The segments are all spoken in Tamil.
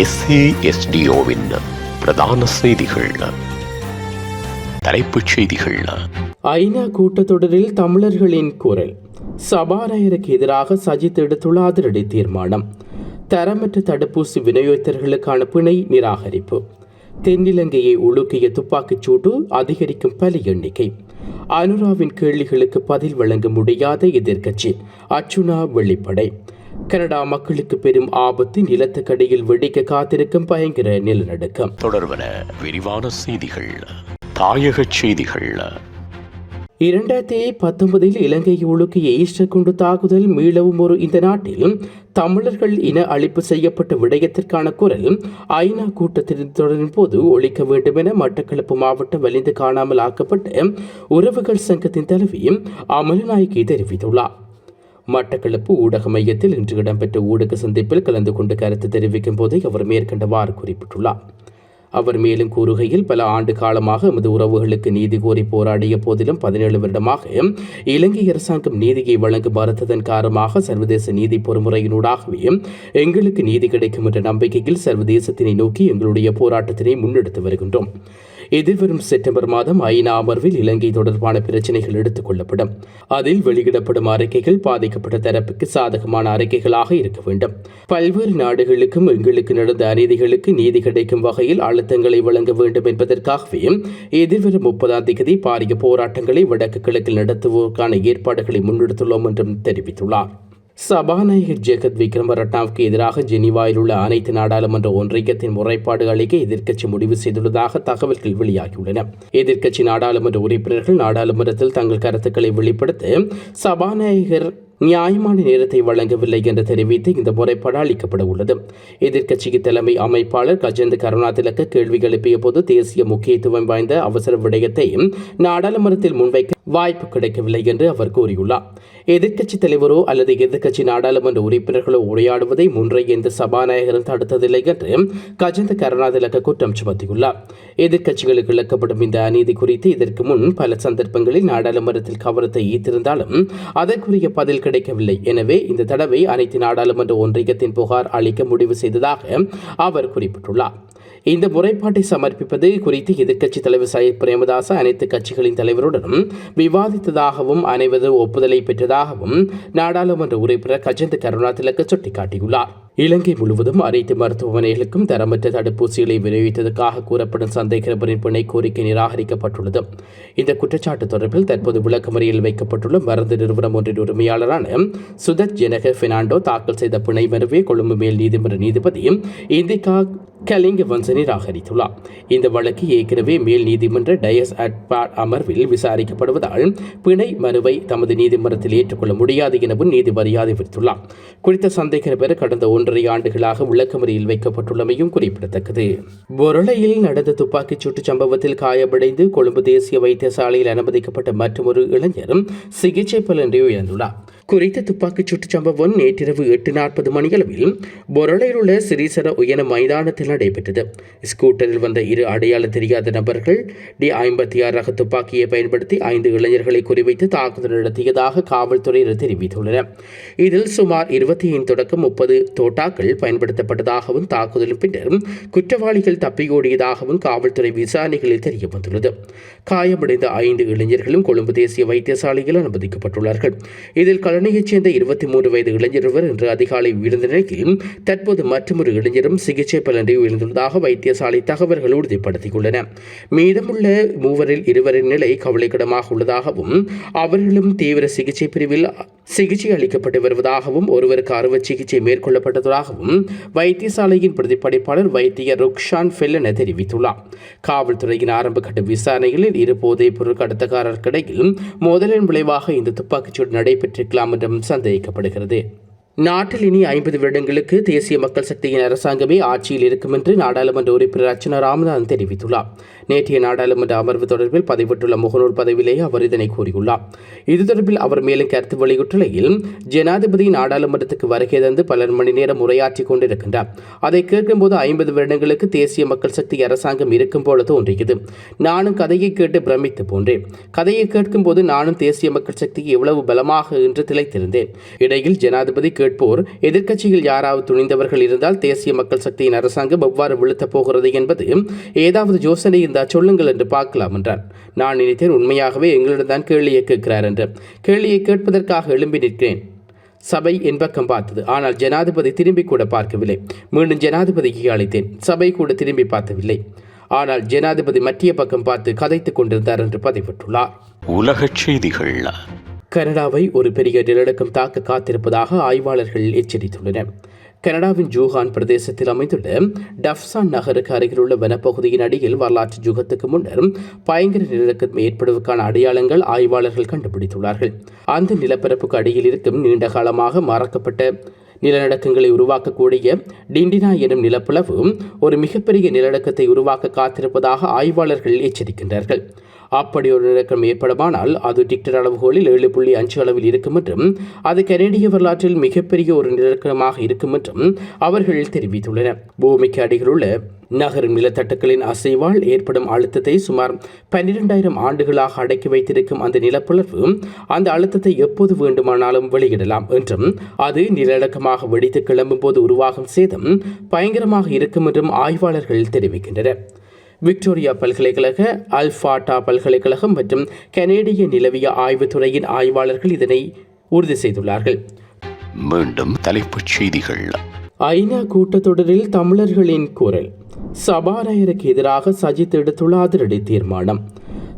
எஸ்ஏஎஸ்டிஓவின் பிரதான செய்திகள். தலைப்புச் செய்திகள். ஐநா கூட்டத்தொடரில் தமிழர்களின் குரல். சபாநாயகருக்கு எதிராக சஜித் எடுத்துள்ள அதிரடி தீர்மானம். தரமற்ற தடுப்பூசி விநியோகத்தர்களுக்கான பிணை நிராகரிப்பு. தென்னிலங்கையை உலுக்கிய துப்பாக்கிச் சூடு அதிகரிக்கும் பலி எண்ணிக்கை. அனுராவின் கேள்விகளுக்கு பதில் வழங்க முடியாத எதிர்க்கட்சி. அச்சுனா வெளிப்படை. கனடா மக்களுக்கு பெரும் ஆபத்து நிலத்துக்கடியில் வெடிக்க காத்திருக்கும் பயங்கர நிலநடுக்கம். தொடர்பன விரிவான செய்திகள் தாயகச் செய்திகள். இரண்டாயிரத்தி பத்தொன்பதில் இலங்கையை ஒழுக்கிய ஈஸ்டர் குண்டு தாக்குதல் மீளவும் ஒரு இந்த நாட்டில் தமிழர்கள் இன அழிப்பு செய்யப்பட்ட விடயத்திற்கான குரல் ஐநா கூட்டத்தின் தொடரின் போது ஒழிக்க வேண்டும் என மட்டக்களப்பு மாவட்டம் வலிந்து காணாமல் ஆக்கப்பட்ட உறவுகள் சங்கத்தின் தலைவி அமலநாயகி தெரிவித்துள்ளார். மட்டக்களப்பு ஊடக மையத்தில் இன்று இடம்பெற்ற ஊடக சந்திப்பில் கலந்து கொண்டு கருத்து தெரிவிக்கும் போதே அவர் மேற்கண்டவாறு குறிப்பிட்டுள்ளார். அவர் மேலும் கூறுகையில் பல ஆண்டு காலமாக எமது உறவுகளுக்கு நீதி கோரி போராடிய போதிலும் பதினேழு வருடமாக இலங்கை அரசாங்கம் நீதியை வழங்க மறுத்ததன் காரணமாக சர்வதேச நீதி பொறுமுறையினூடாகவே எங்களுக்கு நீதி கிடைக்கும் என்ற நம்பிக்கையில் சர்வதேசத்தினை நோக்கி எங்களுடைய போராட்டத்தினை முன்னெடுத்து வருகின்றோம். எதிர்வரும் செப்டம்பர் மாதம் ஐநா அமர்வில் இலங்கை தொடர்பான பிரச்சினைகள் எடுத்துக் கொள்ளப்படும். அதில் வெளியிடப்படும் அறிக்கைகள் பாதிக்கப்பட்ட தரப்புக்கு சாதகமான அறிக்கைகளாக இருக்க வேண்டும். பல்வேறு நாடுகளுக்கும் எங்களுக்கு நடந்த அநீதிகளுக்கு நீதி கிடைக்கும் வகையில் அழுத்தங்களை வழங்க வேண்டும் என்பதற்காகவே எதிர்வரும் முப்பதாம் தேதி பாரிய போராட்டங்களை வடக்கு கிழக்கில் நடத்துவோருக்கான ஏற்பாடுகளை முன்னெடுத்துள்ளோம் என்றும் தெரிவித்துள்ளார். சபாநாயகர் ஜெகத் விக்ரம ரட்னாவுக்கு எதிராக ஜெனீவாவில் உள்ள அனைத்து நாடாளுமன்ற ஒன்றியத்தின் முறைப்பாடு அளிக்க எதிர்க்கட்சி முடிவு செய்துள்ளதாக தகவல்கள் வெளியாகியுள்ளன. எதிர்க்கட்சி நாடாளுமன்ற உறுப்பினர்கள் நாடாளுமன்றத்தில் தங்கள் கருத்துக்களை வெளிப்படுத்த சபாநாயகர் நியாயமான நேரத்தை வழங்கவில்லை என்று தெரிவித்து இந்த முறைப்பாடு அளிக்கப்பட உள்ளது. எதிர்க்கட்சிக்கு தலைமை அமைப்பாளர் கஜேந்திர கருணாதிலக்க கேள்வி எழுப்பிய போது தேசிய முக்கியத்துவம் வாய்ந்த அவசர விடயத்தை நாடாளுமன்றத்தில் முன்வைக்க வாய்ப்பு கிடைக்கவில்லை என்று அவர் கூறியுள்ளார். எதிர்க்கட்சி தலைவரோ அல்லது எதிர்க்கட்சி நாடாளுமன்ற உறுப்பினர்களோ உரையாடுவதை முன்றைய இந்த சபாநாயகரும் தடுத்ததில்லை என்று கஜந்த கருணாதிலக்க குற்றம் சுமத்தியுள்ளார். எதிர்க்கட்சிகளுக்கு இழக்கப்படும் இந்த அநீதி குறித்து இதற்கு முன் பல சந்தர்ப்பங்களில் நாடாளுமன்றத்தில் கவனத்தை ஈர்த்திருந்தாலும் அதற்குரிய பதில் கிடைக்கவில்லை. எனவே இந்த தடவை அனைத்து நாடாளுமன்ற ஒன்றியத்தின் புகார் அளிக்க முடிவு செய்ததாக அவர் குறிப்பிட்டுள்ளார். இந்த முறைப்பாட்டை சமர்ப்பிப்பது குறித்து எதிர்க்கட்சித் தலைவர் சையத் பிரேமதாச அனைத்து கட்சிகளின் தலைவருடனும் விவாதித்ததாகவும் அனைவரும் ஒப்புதலை பெற்றதாகவும் நாடாளுமன்ற உறுப்பினர் கஜேந்திர கருணாதிலக்க சுட்டிக்காட்டியுள்ளார். இலங்கை முழுவதும் அனைத்து மருத்துவமனைகளுக்கும் தரமற்ற தடுப்பூசிகளை விநியோகித்ததற்காக கூறப்படும் சந்தேக நபரின் பிணை கோரிக்கை நிராகரிக்கப்பட்டுள்ளது. இந்த குற்றச்சாட்டு தொடர்பில் தற்போது விளக்கமறியில் வைக்கப்பட்டுள்ள மருந்து நிறுவனம் ஒன்றின் உரிமையாளரான சுதத் ஜெனக பெர்னாண்டோ தாக்கல் செய்த பிணை மனுவை கொழும்பு மேல் நீதிமன்ற நீதிபதி இந்திகா கலிங்க வன்ச நிராகரித்துள்ளார். இந்த வழக்கு ஏற்கனவே மேல் நீதிமன்ற டயஸ் அட்பாட் அமர்வில் விசாரிக்கப்படுவதால் பிணை மனுவை தமது நீதிமன்றத்தில் ஏற்றுக்கொள்ள முடியாது எனவும் நீதிபதி அறிவித்துள்ளார். குறித்த சந்தேக நபர் கடந்த ஒன்றரை ஆண்டுகளாக விளக்கமறியில் வைக்கப்பட்டுள்ளமையும் குறிப்பிடத்தக்கது. பொருளையில் நடந்த துப்பாக்கிச் சூட்டு சம்பவத்தில் காயமடைந்து கொழும்பு தேசிய வைத்தியசாலையில் அனுமதிக்கப்பட்ட மற்றொரு இளைஞரும் சிகிச்சை பலனின்றி உயர்ந்துள்ளார் குறித்த துப்பாக்கிச் சூட்டு சம்பவம் நேற்றிரவு எட்டு நாற்பது மணியளவில் பொருளையில் உள்ள சிறீசர உயன மைதானத்தில் நடைபெற்றது. ஸ்கூட்டரில் வந்த இரு அடையாள தெரியாத நபர்கள் டி ஐம்பத்தி ஆறு ரக துப்பாக்கியை பயன்படுத்தி ஐந்து இளைஞர்களை குறிவைத்து தாக்குதல் நடத்தியதாக காவல்துறையினர் தெரிவித்துள்ளனர். இதில் சுமார் இருபத்தி ஐந்து தொடக்கம் முப்பது தோட்டாக்கள் பயன்படுத்தப்பட்டதாகவும் தாக்குதலின் பின்னர் குற்றவாளிகள் தப்பியோடியதாகவும் காவல்துறை விசாரணைகளில் தெரிய வந்துள்ளது காயமடைந்த ஐந்து இளைஞர்களும் கொழும்பு தேசிய வைத்தியசாலையில் அனுமதிக்கப்பட்டுள்ளார்கள். இதில் கலனையைச் சேர்ந்த இருபத்தி மூன்று வயது இளைஞர் ஒருவர் இன்று அதிகாலை உயிர்ந்த நிலையில் தற்போது மற்றொரு இளைஞரும் சிகிச்சை பலன்றி உயிர்ந்துள்ளதாக வைத்தியசாலை தகவல்கள் உறுதிப்படுத்தியுள்ளன. மீதமுள்ள மூவரில் இருவரின் நிலை கவலைக்கிடமாக உள்ளதாகவும் அவர்களும் தீவிர சிகிச்சை பிரிவில் சிகிச்சை அளிக்கப்பட்டு வருவதாகவும் ஒருவருக்கு அறுவை சிகிச்சை மேற்கொள்ளப்பட்டதாகவும் வைத்தியசாலையின் பிரதிப்படைப்பாளர் வைத்தியர் ருக்ஷான் ஃபெல்லன தெரிவித்துள்ளார். காவல்துறையின் ஆரம்ப கட்ட விசாரணைகளில் இரு போதைப் பொருள் கடத்தக்காரர்களிடையில் மோதலின் விளைவாக இந்த துப்பாக்கிச்சூடு நடைபெற்றிருக்கலாம் என்றும் சந்தேகிக்கப்படுகிறது நாட்டில் இனி ஐம்பது வருடங்களுக்கு தேசிய மக்கள் சக்தியின் அரசாங்கமே ஆட்சியில் இருக்கும் என்று நாடாளுமன்ற உறுப்பினர் அர்ச்சனா ராமநாதன் தெரிவித்துள்ளார். நேற்றைய நாடாளுமன்ற அமர்வு தொடர்பில் பதிவிட்டுள்ள முகநூல் பதவியிலேயே அவர் இதனை கூறியுள்ளார். இது தொடர்பில் அவர் மேலும் கருத்து வெளியிட்டுள்ளையில் ஜனாதிபதி நாடாளுமன்றத்துக்கு வருகை தந்து பல மணி நேரம் உரையாற்றிக் கொண்டிருக்கின்றார். அதை கேட்கும்போது ஐம்பது வருடங்களுக்கு தேசிய மக்கள் சக்தி அரசாங்கம் இருக்கும் போல தோன்றியது. நானும் கதையை கேட்டு பிரமித்து போன்றேன். கதையை கேட்கும்போது நானும் தேசிய மக்கள் சக்தி எவ்வளவு பலமாக என்று திளைத்திருந்தேன். இடையில் ஜனாதிபதி கேட்டு கேட்போர் எதிர்க்கட்சியில் யாராவது துணிந்தவர்கள் இருந்தால் தேசிய மக்கள் சக்தியின் அரசாங்கம் எவ்வாறு வீழ்த்தப் போகிறது என்பது ஏதாவது யோசனை இருந்தால் சொல்லுங்கள் என்று பார்க்கலாம் என்றார் நான் நினைத்தேன் உண்மையாகவே எங்களிடம்தான் கேள்வியை கேட்கிறார் என்று. கேள்வியை கேட்பதற்காக எழும்பி நிற்கிறேன். சபை என் பக்கம் பார்த்தது. ஆனால் ஜனாதிபதி திரும்பி கூட பார்க்கவில்லை. மீண்டும் ஜனாதிபதிக்கு அழைத்தேன். சபை கூட திரும்பி பார்த்தவில்லை ஆனால் ஜனாதிபதி மத்திய பக்கம் பார்த்து கதைத்துக் கொண்டிருந்தார் என்று பதிவிட்டுள்ளார். உலகச் செய்திகள் கனடாவை ஒரு பெரிய நிலநடுக்கம் தாக்க காத்திருப்பதாக ஆய்வாளர்கள் எச்சரித்துள்ளனர். கனடாவின் ஜூஹான் பிரதேசத்தில் அமைந்துள்ள டப்சான் நகருக்கு அருகிலுள்ள வனப்பகுதியின் அடியில் வரலாற்று யுகத்துக்கு முன்னர் பயங்கர நிலநடுக்கம் ஏற்படுவதற்கான அடையாளங்கள் ஆய்வாளர்கள் கண்டுபிடித்துள்ளார்கள். அந்த நிலப்பரப்புக்கு அடியில் இருக்கும் நீண்ட காலமாக மறக்கப்பட்ட நிலநடுக்கங்களை உருவாக்கக்கூடிய டிண்டினா எனும் நிலப்பளவு ஒரு மிகப்பெரிய நிலநடுக்கத்தை உருவாக்க காத்திருப்பதாக ஆய்வாளர்கள் எச்சரிக்கின்றார்கள். அப்படி ஒரு இறக்கம் ஏற்படுமானால் அது டிக்டர் அளவுகோலில் ஏழு புள்ளி அஞ்சு அளவில் இருக்கும் என்றும் அது கனேடிய வரலாற்றில் மிகப்பெரிய ஒரு நிலநடுக்கமாக இருக்கும் என்றும் அவர்கள் தெரிவித்துள்ளனர். பூமிக்கு அடியிலுள்ள நகரும் நிலத்தட்டுக்களின் அசைவால் ஏற்படும் அழுத்தத்தை சுமார் பன்னிரெண்டாயிரம் ஆண்டுகளாக அடக்கி வைத்திருக்கும் அந்த நிலப்பிளர்வு அந்த அழுத்தத்தை எப்போது வேண்டுமானாலும் வெளியிடலாம் என்றும் அது நிலநடுக்கமாக வெடித்து கிளம்பும் போது உருவாகும் சேதம் பயங்கரமாக இருக்கும் என்றும் ஆய்வாளர்கள் தெரிவிக்கின்றனர். விக்டோரியா பல்கலைக்கழக அல்ஃபாட்டா பல்கலைக்கழகம் மற்றும் கனேடிய நிலவிய ஆய்வுத்துறையின் ஆய்வாளர்கள் இதனை உறுதி செய்துள்ளார்கள். மீண்டும் தலைப்புச் செய்திகள். ஐநா கூட்டத்தொடரில் தமிழர்களின் குரல். சபாநாயகருக்கு எதிராக சஜித் எடுத்துள்ள அதிரடி தீர்மானம்.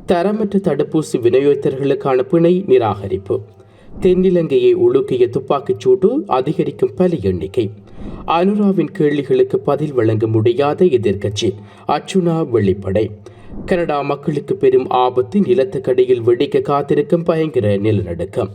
தரமற்ற தடுப்பூசி விநியோகத்தர்களுக்கான பிணை நிராகரிப்பு. தென்னிலங்கையை உலுக்கிய துப்பாக்கிச் சூடு அதிகரிக்கும் பலி எண்ணிக்கை. அனுராவின் கேள்விகளுக்கு பதில் வழங்க முடியாத எதிர்க்கட்சி. அச்சுனா வெளிப்படை. கனடா மக்களுக்கு பெரும் ஆபத்து நிலத்துக்கடியில் வெடிக்க காத்திருக்கும் பயங்கர நிலநடுக்கம்.